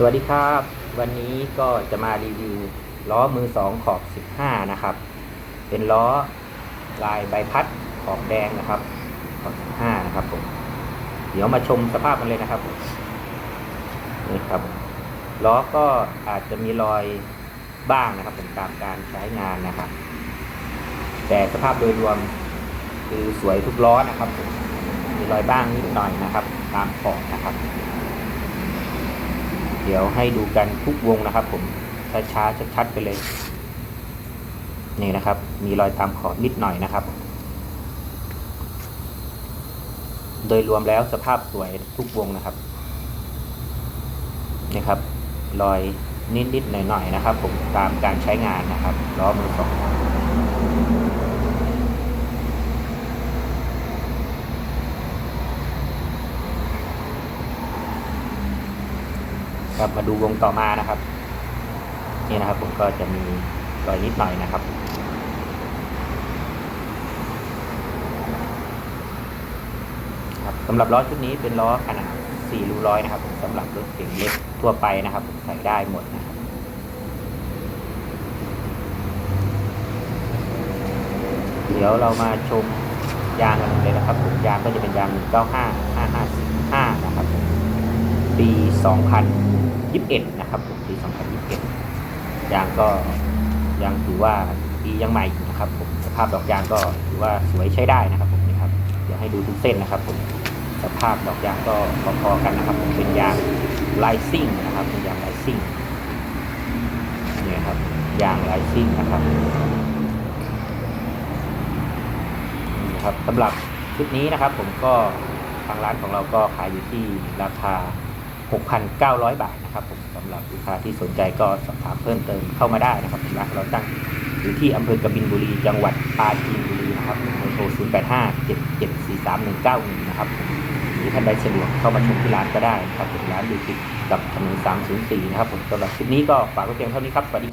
สวัสดีครับ วันนี้ก็จะมารีวิวล้อมือสองขอบ 15 นะครับ เป็นล้อลายใบพัดขอบแดงนะครับ ขอบ 15 นะครับผมเดี๋ยวมาชมสภาพมันเลยนะครับนี่ครับล้อก็อาจจะมีรอยบ้างนะครับผมตามการใช้งานนะครับ แต่สภาพโดยรวมคือสวยทุกล้อนะครับผมมีรอยบ้างนิดหน่อยนะครับ ตามขอบนะครับ เดี๋ยวให้ดูกันทุกวงนะครับ ผมช้าๆชัดๆไปเลย นี่นะครับ มีรอยตามขอบนิดหน่อยนะครับ โดยรวมแล้วสภาพสวยทุกวงนะครับนี่ครับ รอยนิดๆหน่อยๆนะครับ ผมตามการใช้งานนะครับล้อมือสอง ครับมาดูวงต่อมานะครับ นี่นะครับผมก็จะมีรอยนิดหน่อยนะครับครับสำหรับล้อชุดนี้เป็นล้อขนาด4รูร้อยนะครับสำหรับรถเก๋งเล็กทั่วไปนะครับใส่ได้หมดนะครับเดี๋ยวเรามาชมยางกันเลยนะครับผมยางก็จะเป็นยาง 195 555 นะครับผมปี 2021 นะครับผมปี 2021 ยางก็ยังถือว่าดียังใหม่อยู่นะครับผมสภาพดอกยางก็ถือว่าสวยใช้ได้นะครับผมนี่ครับเดี๋ยวให้ดูทุกเส้นนะครับผมสภาพดอกยางก็พอๆกันนะครับผมเป็นยางไลซิ่งนะครับเป็นยางไลซิ่งนี่ครับยางไลซิ่งนะครับนี่นะครับสำหรับชุดนี้นะครับผมก็ทางร้านของเราก็ขายอยู่ที่ราคา 6,900 บาทนะครับผมสำหรับลูกค้าที่สนใจก็สอบถามเพิ่มเติมเข้ามาได้นะครับร้านเราตั้งอยู่ที่อำเภอกบินบุรีจังหวัดปราจีนบุรีนะครับเบอร์โทร085 774 3191นะครับหรือท่านใดสะดวกเข้ามาชมที่ร้านก็ได้นะครับร้านอยู่ติดกับถนน304 นะครับผมสำหรับคลิปนี้ก็ฝากไว้เพียงเท่านี้ครับสวัสดี